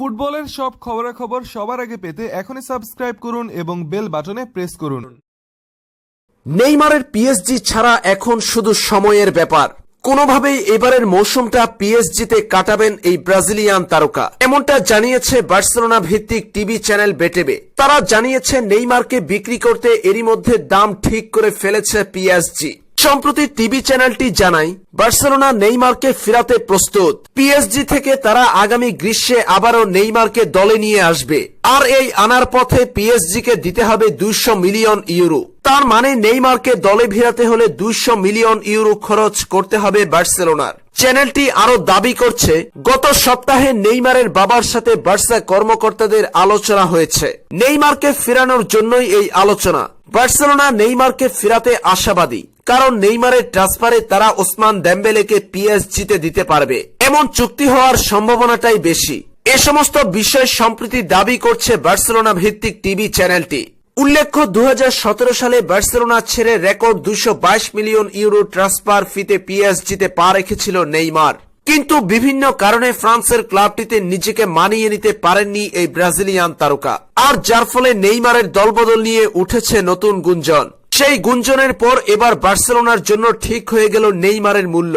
ফুটবলের সব খবরাখবর সবার আগে পেতে এখনই সাবস্ক্রাইব করুন এবং বেল বাটনে প্রেস করুন। নেইমারের পিএসজি ছাড়া এখন শুধু সময়ের ব্যাপার। কোনোভাবেই এবারের মৌসুমটা পিএসজিতে কাটাবেন এই ব্রাজিলিয়ান তারকা। এমনটা জানিয়েছে বার্সেলোনা ভিত্তিক টিভি চ্যানেল বেটেবে। তারা জানিয়েছে নেইমারকে বিক্রি করতে এরই মধ্যে দাম ঠিক করে ফেলেছে পিএসজি সম্প্রতি টিভি চ্যানেলটি জানায়, বার্সেলোনা নেইমারকে ফেরাতে প্রস্তুত। পিএসজি থেকে তারা আগামী গ্রীষ্মে আবারও নেইমারকে দলে নিয়ে আসবে। আর এই আনার পথে পিএসজি কে দিতে হবে দুইশো মিলিয়ন ইউরো। তার মানে নেইমারকে দলে ভিড়াতে হলে দুইশো মিলিয়ন ইউরো খরচ করতে হবে বার্সেলোনার। চ্যানেলটি আরও দাবি করছে, গত সপ্তাহে নেইমারের বাবার সাথে বার্সা কর্মকর্তাদের আলোচনা হয়েছে। নেইমারকে ফেরানোর জন্যই এই আলোচনা। বার্সেলোনা নেইমারকে ফেরাতে আশাবাদী। কারণ নেইমারের ট্রান্সফারে তারা ওসমান ডেম্বেলেকে পিএসজিতে দিতে পারবে। এমন চুক্তি হওয়ার সম্ভাবনাটাই বেশি। এ সমস্ত বিষয় সম্প্রতি দাবি করছে বার্সেলোনা ভিত্তিক টিভি চ্যানেলটি। উল্লেখ্য দু হাজার সতেরো সালে বার্সেলোনা ছেড়ে রেকর্ড দুশো মিলিয়ন ইউরো ট্রান্সফার ফিতে পিএসজিতে পা রেখেছিল নেইমার। কিন্তু বিভিন্ন কারণে ফ্রান্সের ক্লাবটিতে নিজেকে মানিয়ে নিতে পারেননি এই ব্রাজিলিয়ান তারকা। আর যার ফলে নেইমারের দলবদল নিয়ে উঠেছে নতুন গুঞ্জন। সেই গুঞ্জনের পর এবার বার্সেলোনার জন্য ঠিক হয়ে গেল নেইমারের মূল্য।